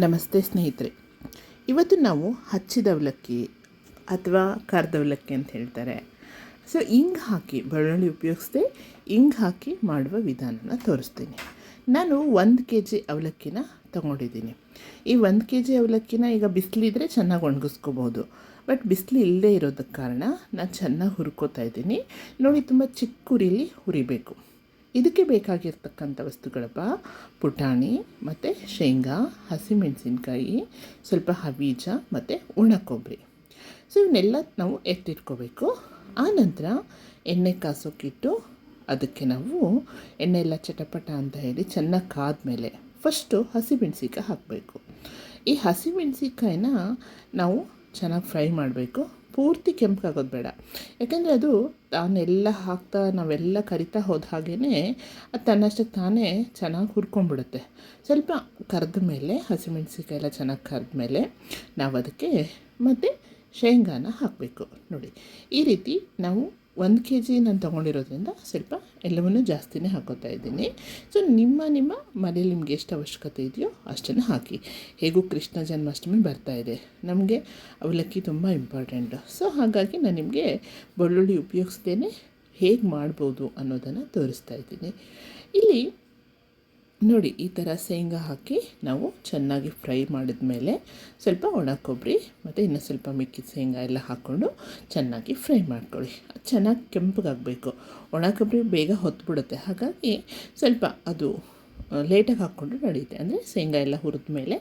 ನಮಸ್ತೆ ಸ್ನೇಹಿತರೆ. ಇವತ್ತು ನಾವು ಹಚ್ಚಿದ ಅವಲಕ್ಕಿ ಅಥವಾ ಕರ್ದ ಅವಲಕ್ಕಿ ಅಂತ ಹೇಳ್ತಾರೆ. ಸೊ ಹಿಂಗೆ ಹಾಕಿ, ಬೆಳ್ಳುಳ್ಳಿ ಉಪಯೋಗಿಸ್ದೆ ಹಿಂಗೆ ಹಾಕಿ ಮಾಡುವ ವಿಧಾನನ ತೋರಿಸ್ತೀನಿ. ನಾನು ಒಂದು ಕೆ ಜಿ ಅವಲಕ್ಕಿನ ತೊಗೊಂಡಿದ್ದೀನಿ. ಈ ಒಂದು ಕೆ ಜಿ ಅವಲಕ್ಕಿನ ಈಗ ಬಿಸಿಲಿದ್ರೆ ಚೆನ್ನಾಗಿ ಒಣಗಿಸ್ಕೋಬೋದು. ಬಟ್ ಬಿಸಿಲು ಇಲ್ಲದೆ ಇರೋದಕ್ಕೆ ಕಾರಣ ನಾನು ಚೆನ್ನಾಗಿ ಹುರ್ಕೋತಾ ಇದ್ದೀನಿ. ನೋಡಿ, ತುಂಬ ಚಿಕ್ಕ ಉರಿಲಿ ಹುರಿಬೇಕು. ಇದಕ್ಕೆ ಬೇಕಾಗಿರ್ತಕ್ಕಂಥ ವಸ್ತುಗಳಪ್ಪ ಪುಟಾಣಿ ಮತ್ತು ಶೇಂಗಾ, ಹಸಿಮೆಣಸಿನ್ಕಾಯಿ, ಸ್ವಲ್ಪ ಹಬೀಜ ಮತ್ತು ಒಣ ಕೊಬ್ಬರಿ ಸೊ ಇವನ್ನೆಲ್ಲ ನಾವು ಎತ್ತಿಟ್ಕೋಬೇಕು. ಆ ನಂತರ ಎಣ್ಣೆ ಕಾಸೋಕ್ಕಿಟ್ಟು ಅದಕ್ಕೆ ನಾವು ಎಣ್ಣೆ ಎಲ್ಲ ಚಟಪಟ ಅಂತ ಹೇಳಿ ಚೆನ್ನಾಗಿ ಕಾದ್ಮೇಲೆ ಫಸ್ಟು ಹಸಿಮೆಣ್ಸಿಕಾಯಿ ಹಾಕಬೇಕು. ಈ ಹಸಿಮೆಣ್ಸಿಕಾಯಿನ ನಾವು ಚೆನ್ನಾಗಿ ಫ್ರೈ ಮಾಡಬೇಕು. ಪೂರ್ತಿ ಕೆಂಪಗಾಗೋದು ಬೇಡ. ಯಾಕೆಂದರೆ ಅದು ತಾನೆಲ್ಲ ಹಾಕ್ತಾ, ನಾವೆಲ್ಲ ಕರಿತಾ ಹೋದ ಹಾಗೇ ಅದು ತನ್ನಷ್ಟಕ್ಕೆ ತಾನೇ ಚೆನ್ನಾಗಿ ಹುರ್ಕೊಂಡ್ಬಿಡುತ್ತೆ. ಸ್ವಲ್ಪ ಕರೆದ ಮೇಲೆ ಹಸಿಮೆಣಸಿಕಾಯಿ ಎಲ್ಲ ಚೆನ್ನಾಗಿ ಕರೆದ ಮೇಲೆ ನಾವು ಅದಕ್ಕೆ ಮತ್ತು ಶೇಂಗಾನ ಹಾಕಬೇಕು. ನೋಡಿ, ಈ ರೀತಿ ನಾವು ಒಂದು ಕೆ ಜಿ ನಾನು ತೊಗೊಂಡಿರೋದ್ರಿಂದ ಸ್ವಲ್ಪ ಎಲ್ಲವನ್ನೂ ಜಾಸ್ತಿನೇ ಹಾಕೋತಾ ಇದ್ದೀನಿ. ಸೊ ನಿಮ್ಮ ನಿಮ್ಮ ಮನೇಲಿ ನಿಮ್ಗೆ ಎಷ್ಟು ಅವಶ್ಯಕತೆ ಇದೆಯೋ ಅಷ್ಟನ್ನು ಹಾಕಿ. ಹೇಗೂ ಕೃಷ್ಣ ಜನ್ಮಾಷ್ಟಮಿ ಬರ್ತಾ ಇದೆ. ನಮಗೆ ಅವಲಕ್ಕಿ ತುಂಬ ಇಂಪಾರ್ಟೆಂಟು ಸೊ ಹಾಗಾಗಿ ನಾನು ನಿಮಗೆ ಬೆಳ್ಳುಳ್ಳಿ ಉಪಯೋಗಿಸ್ದೇ ಹೇಗೆ ಮಾಡ್ಬೋದು ಅನ್ನೋದನ್ನು ತೋರಿಸ್ತಾ ಇದ್ದೀನಿ. ಇಲ್ಲಿ ನೋಡಿ, ಈ ಥರ ಶೇಂಗಾ ಹಾಕಿ ನಾವು ಚೆನ್ನಾಗಿ ಫ್ರೈ ಮಾಡಿದ ಮೇಲೆ ಸ್ವಲ್ಪ ಒಣ ಕೊಬ್ಬರಿ ಮತ್ತು ಇನ್ನೂ ಸ್ವಲ್ಪ ಮಿಕ್ಕಿದ ಶೇಂಗಾ ಎಲ್ಲ ಹಾಕ್ಕೊಂಡು ಚೆನ್ನಾಗಿ ಫ್ರೈ ಮಾಡ್ಕೊಳ್ಳಿ. ಚೆನ್ನಾಗಿ ಕೆಂಪಗಾಗಬೇಕು. ಒಣ ಕೊಬ್ಬರಿ ಬೇಗ ಹೊತ್ಬಿಡುತ್ತೆ. ಹಾಗಾಗಿ ಸ್ವಲ್ಪ ಅದು ಲೇಟಾಗಿ ಹಾಕ್ಕೊಂಡು ನಡೆಯುತ್ತೆ ಅಂದರೆ ಶೇಂಗಾ ಎಲ್ಲ ಹುರಿದ ಮೇಲೆ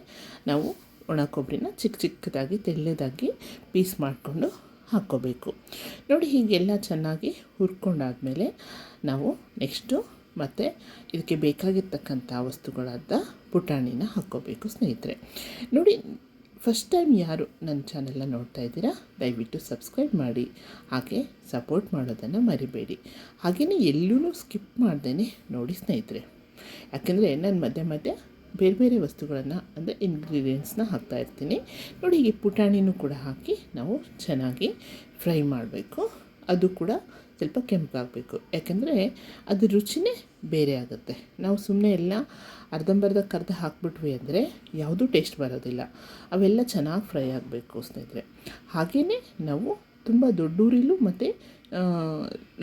ನಾವು ಒಣ ಕೊಬ್ಬರಿನ ಚಿಕ್ಕ ಚಿಕ್ಕದಾಗಿ, ತೆಳ್ಳದಾಗಿ ಪೀಸ್ ಮಾಡಿಕೊಂಡು ಹಾಕ್ಕೋಬೇಕು. ನೋಡಿ, ಹೀಗೆಲ್ಲ ಚೆನ್ನಾಗಿ ಹುರ್ಕೊಂಡಾದಮೇಲೆ ನಾವು ನೆಕ್ಸ್ಟು ಮತ್ತು ಇದಕ್ಕೆ ಬೇಕಾಗಿರ್ತಕ್ಕಂಥ ವಸ್ತುಗಳಾದ ಪುಟಾಣಿನ ಹಾಕ್ಕೋಬೇಕು ಸ್ನೇಹಿತರೆ. ನೋಡಿ ಫಸ್ಟ್ ಟೈಮ್ ಯಾರು ನನ್ನ ಚಾನೆಲ್ನ ನೋಡ್ತಾ ಇದ್ದೀರಾ, ದಯವಿಟ್ಟು ಸಬ್ಸ್ಕ್ರೈಬ್ ಮಾಡಿ. ಹಾಗೆ ಸಪೋರ್ಟ್ ಮಾಡೋದನ್ನು ಮರಿಬೇಡಿ. ಹಾಗೆಯೇ ಎಲ್ಲೂ ಸ್ಕಿಪ್ ಮಾಡ್ದೇ ನೋಡಿ ಸ್ನೇಹಿತರೆ. ಯಾಕೆಂದರೆ ನಾನು ಮಧ್ಯೆ ಮಧ್ಯೆ ಬೇರೆ ಬೇರೆ ವಸ್ತುಗಳನ್ನು ಅಂದರೆ ಇಂಗ್ರೀಡಿಯೆಂಟ್ಸ್ನ ಹಾಕ್ತಾ ಇರ್ತೀನಿ. ನೋಡಿ ಈ ಪುಟಾಣಿನೂ ಕೂಡ ಹಾಕಿ ನಾವು ಚೆನ್ನಾಗಿ ಫ್ರೈ ಮಾಡಬೇಕು. ಅದು ಕೂಡ ಸ್ವಲ್ಪ ಕೆಂಪಾಗಬೇಕು ಯಾಕೆಂದರೆ ಅದು ರುಚಿನೇ ಬೇರೆ ಆಗುತ್ತೆ. ನಾವು ಸುಮ್ಮನೆ ಎಲ್ಲ ಅರ್ಧಂಬರ್ಧ ಕರ್ದು ಹಾಕ್ಬಿಟ್ವಿ ಅಂದರೆ ಯಾವುದೂ ಟೇಸ್ಟ್ ಬರೋದಿಲ್ಲ. ಅವೆಲ್ಲ ಚೆನ್ನಾಗಿ ಫ್ರೈ ಆಗಬೇಕು ಸ್ನೇಹಿತರೆ. ಹಾಗೆಯೇ ನಾವು ತುಂಬ ದೊಡ್ಡೂರಿಲು ಮತ್ತು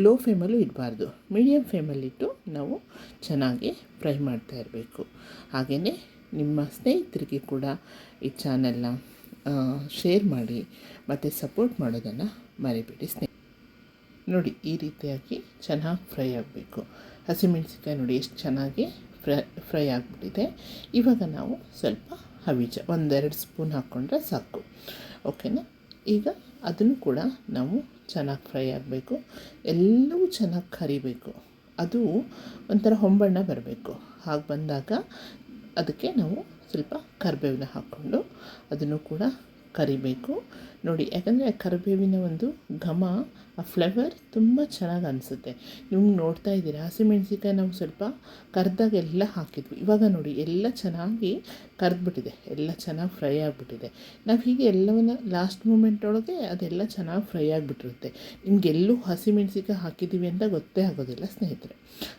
ಲೋ ಫ್ಲೇಮಲ್ಲೂ ಇಡಬಾರ್ದು. ಮೀಡಿಯಮ್ ಫ್ಲೇಮಲ್ಲಿಟ್ಟು ನಾವು ಚೆನ್ನಾಗಿ ಫ್ರೈ ಮಾಡ್ತಾ ಇರಬೇಕು. ಹಾಗೆಯೇ ನಿಮ್ಮ ಸ್ನೇಹಿತರಿಗೆ ಕೂಡ ಈ ಚಾನೆಲ್ನ ಶೇರ್ ಮಾಡಿ ಮತ್ತು ಸಪೋರ್ಟ್ ಮಾಡೋದನ್ನು ಮರಿಬೇಡಿ ಸ್ನೇಹಿತರೆ. ನೋಡಿ, ಈ ರೀತಿಯಾಗಿ ಚೆನ್ನಾಗಿ ಫ್ರೈ ಆಗಬೇಕು. ಹಸಿಮೆಣಸಿನ್ಕಾಯಿ ನೋಡಿ, ಎಷ್ಟು ಚೆನ್ನಾಗಿ ಫ್ರೈ ಫ್ರೈ ಆಗಿಬಿಟ್ಟಿದೆ. ಇವಾಗ ನಾವು ಸ್ವಲ್ಪ ಹವಿಜ, ಒಂದೆರಡು ಸ್ಪೂನ್ ಹಾಕ್ಕೊಂಡ್ರೆ ಸಾಕು. ಓಕೆನಾ? ಈಗ ಅದನ್ನು ಕೂಡ ನಾವು ಚೆನ್ನಾಗಿ ಫ್ರೈ ಆಗಬೇಕು. ಎಲ್ಲವೂ ಚೆನ್ನಾಗಿ ಕರಿಬೇಕು. ಅದು ಒಂಥರ ಹೊಂಬಣ್ಣ ಬರಬೇಕು. ಹಾಗೆ ಬಂದಾಗ ಅದಕ್ಕೆ ನಾವು ಸ್ವಲ್ಪ ಕರಿಬೇವನ್ನ ಹಾಕ್ಕೊಂಡು ಅದನ್ನು ಕೂಡ ಕರಿಬೇಕು. ನೋಡಿ, ಯಾಕಂದರೆ ಕರಿಬೇವಿನ ಒಂದು ಘಮ, ಆ ಫ್ಲೇವರ್ ತುಂಬ ಚೆನ್ನಾಗಿ ಅನಿಸುತ್ತೆ. ನಿಮ್ಗೆ ನೋಡ್ತಾ ಇದ್ದೀರಾ ಹಸಿಮೆಣ್ಸಿಕಾಯಿ ನಾವು ಸ್ವಲ್ಪ ಕರೆದಾಗ ಎಲ್ಲ ಹಾಕಿದ್ವಿ. ಇವಾಗ ನೋಡಿ, ಎಲ್ಲ ಚೆನ್ನಾಗಿ ಕರೆದ್ಬಿಟ್ಟಿದೆ. ಎಲ್ಲ ಚೆನ್ನಾಗಿ ಫ್ರೈ ಆಗಿಬಿಟ್ಟಿದೆ. ನಾವು ಹೀಗೆ ಎಲ್ಲವನ್ನು ಲಾಸ್ಟ್ ಮೂಮೆಂಟ್ ಒಳಗೆ ಅದೆಲ್ಲ ಚೆನ್ನಾಗಿ ಫ್ರೈ ಆಗಿಬಿಟ್ಟಿರುತ್ತೆ. ನಿಮಗೆಲ್ಲೂ ಹಸಿಮೆಣ್ಸಿಕಾಯಿ ಹಾಕಿದ್ದೀವಿ ಅಂತ ಗೊತ್ತೇ ಆಗೋದಿಲ್ಲ ಸ್ನೇಹಿತರೆ.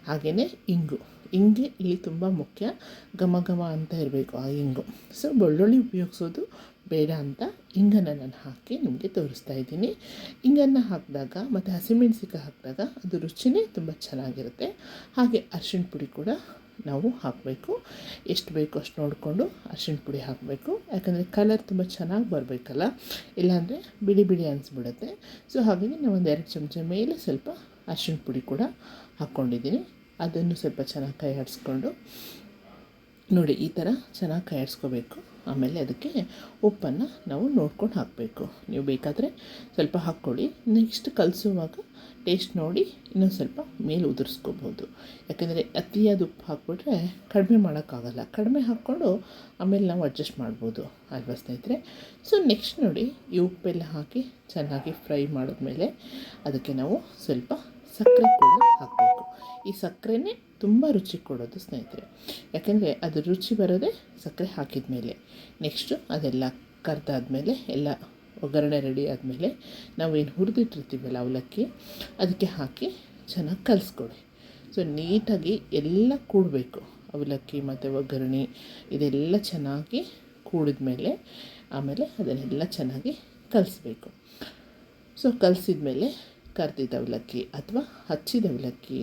ಹಾಗೆಯೇ ಇಂಗು. ಹಿಂಗೆ ಇಲ್ಲಿ ತುಂಬ ಮುಖ್ಯ ಘಮ ಘಮ ಅಂತ ಇರಬೇಕು ಆ ಹಿಂಗು. ಸೊ ಬೆಳ್ಳುಳ್ಳಿ ಉಪಯೋಗಿಸೋದು ಬೇಡ ಅಂತ ಹಿಂಗನ್ನು ನಾನು ಹಾಕಿ ನಿಮಗೆ ತೋರಿಸ್ತಾ ಇದ್ದೀನಿ. ಹಿಂಗನ್ನು ಹಾಕಿದಾಗ ಮತ್ತು ಹಸಿಮೆಣಸಿಕಾಯಿ ಹಾಕಿದಾಗ ಅದು ರುಚಿನೇ ತುಂಬ ಚೆನ್ನಾಗಿರುತ್ತೆ. ಹಾಗೆ ಅರ್ಶಿಣ ಪುಡಿ ಕೂಡ ನಾವು ಹಾಕಬೇಕು. ಎಷ್ಟು ಬೇಕು ಅಷ್ಟು ನೋಡಿಕೊಂಡು ಅರ್ಶಿನ ಪುಡಿ ಹಾಕಬೇಕು. ಯಾಕಂದರೆ ಕಲರ್ ತುಂಬ ಚೆನ್ನಾಗಿ ಬರಬೇಕಲ್ಲ. ಇಲ್ಲಾಂದರೆ ಬಿಡಿ ಬಿಡಿ ಅನಿಸ್ಬಿಡುತ್ತೆ. ಸೊ ಹಾಗಾಗಿ ನಾವು ಒಂದು ಎರಡು ಚಮಚ ಮೇಲೆ ಸ್ವಲ್ಪ ಅರ್ಶಿಣ ಪುಡಿ ಕೂಡ ಹಾಕ್ಕೊಂಡಿದ್ದೀನಿ ಅದನ್ನು ಸ್ವಲ್ಪ ಚೆನ್ನಾಗಿ ಕೈ ಆಡಿಸ್ಕೊಂಡು ನೋಡಿ, ಈ ಥರ ಚೆನ್ನಾಗಿ ಕೈ ಆಡಿಸ್ಕೋಬೇಕು ಆಮೇಲೆ ಅದಕ್ಕೆ ಉಪ್ಪನ್ನು ನಾವು ನೋಡ್ಕೊಂಡು ಹಾಕಬೇಕು. ನೀವು ಬೇಕಾದರೆ ಸ್ವಲ್ಪ ಹಾಕ್ಕೊಳ್ಳಿ. ನೆಕ್ಸ್ಟ್ ಕಲಿಸುವಾಗ ಟೇಸ್ಟ್ ನೋಡಿ ಇನ್ನೊಂದು ಸ್ವಲ್ಪ ಮೇಲೆ ಉದುರಿಸ್ಕೋಬೋದು. ಯಾಕೆಂದರೆ ಅತಿಯಾದ ಉಪ್ಪು ಹಾಕ್ಬಿಟ್ರೆ ಕಡಿಮೆ ಮಾಡೋಕ್ಕಾಗಲ್ಲ. ಕಡಿಮೆ ಹಾಕ್ಕೊಂಡು ಆಮೇಲೆ ನಾವು ಅಡ್ಜಸ್ಟ್ ಮಾಡ್ಬೋದು. ಅಲ್ವಾ ಸ್ನೇಹಿತರೆ? ಸೊ ನೆಕ್ಸ್ಟ್ ನೋಡಿ ಈ ಉಪ್ಪೆಲ್ಲ ಹಾಕಿ ಚೆನ್ನಾಗಿ ಫ್ರೈ ಮಾಡಿದ್ಮೇಲೆ ಅದಕ್ಕೆ ನಾವು ಸ್ವಲ್ಪ ಸಕ್ಕರೆ ಕೂಡ ಹಾಕಬೇಕು. ಈ ಸಕ್ಕರೆನೇ ತುಂಬ ರುಚಿ ಕೊಡೋದು ಸ್ನೇಹಿತರೆ. ಯಾಕೆಂದರೆ ಅದು ರುಚಿ ಬರೋದೇ ಸಕ್ಕರೆ ಹಾಕಿದ ಮೇಲೆ ನೆಕ್ಸ್ಟು ಅದೆಲ್ಲ ಕರೆದಾದ್ಮೇಲೆ ಎಲ್ಲ ಒಗ್ಗರಣೆ ರೆಡಿ ಆದಮೇಲೆ ನಾವೇನು ಹುರಿದಿಟ್ಟಿರ್ತೀವಲ್ಲ ಅವಲಕ್ಕಿ, ಅದಕ್ಕೆ ಹಾಕಿ ಚೆನ್ನಾಗಿ ಕಲಿಸ್ಕೊಡಿ. ಸೊ ನೀಟಾಗಿ ಎಲ್ಲ ಕೂಡಬೇಕು. ಅವಲಕ್ಕಿ ಮತ್ತು ಒಗ್ಗರಣೆ ಇದೆಲ್ಲ ಚೆನ್ನಾಗಿ ಕೂಡಿದ ಮೇಲೆ ಆಮೇಲೆ ಅದನ್ನೆಲ್ಲ ಚೆನ್ನಾಗಿ ಕಲಿಸ್ಬೇಕು. ಸೊ ಕಲಸಿದ ಮೇಲೆ ಕರ್ದಿದ್ದ ಅವಲಕ್ಕಿ ಅಥವಾ ಹಚ್ಚಿದ ಅವಲಕ್ಕಿ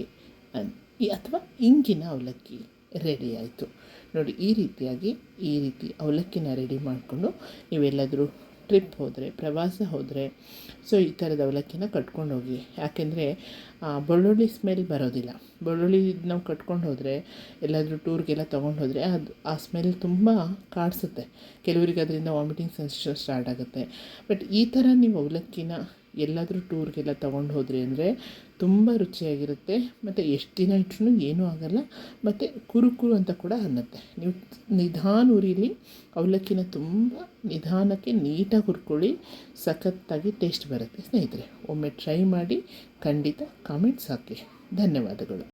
ಅಥವಾ ಇಂಗಿನ ಅವಲಕ್ಕಿ ರೆಡಿ ಆಯಿತು. ನೋಡಿ, ಈ ರೀತಿಯಾಗಿ ಈ ರೀತಿ ಅವಲಕ್ಕಿನ ರೆಡಿ ಮಾಡಿಕೊಂಡು ನೀವೆಲ್ಲಾದರೂ ಟ್ರಿಪ್ ಹೋದರೆ, ಪ್ರವಾಸ ಹೋದರೆ ಸೊ ಈ ಥರದ ಅವಲಕ್ಕಿನ ಕಟ್ಕೊಂಡು ಹೋಗಿ ಯಾಕೆಂದರೆ ಬೆಳ್ಳುಳ್ಳಿ ಸ್ಮೆಲ್ ಬರೋದಿಲ್ಲ. ಬೆಳ್ಳುಳ್ಳಿ ನಾವು ಕಟ್ಕೊಂಡು ಹೋದರೆ, ಎಲ್ಲಾದರೂ ಟೂರ್ಗೆಲ್ಲ ತೊಗೊಂಡು ಹೋದರೆ ಅದು, ಆ ಸ್ಮೆಲ್ ತುಂಬ ಕಾಡಿಸುತ್ತೆ. ಕೆಲವರಿಗೆ ಅದರಿಂದ ವಾಮಿಟಿಂಗ್ ಸೆನ್ಸೇಷನ್ ಸ್ಟಾರ್ಟ್ ಆಗುತ್ತೆ. ಬಟ್ ಈ ಥರ ನೀವು ಅವಲಕ್ಕಿನ ಎಲ್ಲಾದರೂ ಟೂರ್ಗೆಲ್ಲ ತೊಗೊಂಡು ಹೋದ್ರಿ ಅಂದರೆ ತುಂಬ ರುಚಿಯಾಗಿರುತ್ತೆ. ಮತ್ತು ಎಷ್ಟು ದಿನ ಇಟ್ಟರು ಏನೂ ಆಗೋಲ್ಲ. ಮತ್ತು ಕುರು ಕುರು ಅಂತ ಕೂಡ ಅನ್ನತ್ತೆ. ನೀವು ನಿಧಾನ ಉರಿಲಿ ಅವಲಕ್ಕಿನ ತುಂಬ ನಿಧಾನಕ್ಕೆ ನೀಟಾಗಿ ಹುರ್ಕೊಳ್ಳಿ, ಸಖತ್ತಾಗಿ ಟೇಸ್ಟ್ ಬರುತ್ತೆ. ಸ್ನೇಹಿತರೆ, ಒಮ್ಮೆ ಟ್ರೈ ಮಾಡಿ, ಖಂಡಿತ ಕಾಮೆಂಟ್ಸ್ ಹಾಕಿ. ಧನ್ಯವಾದಗಳು.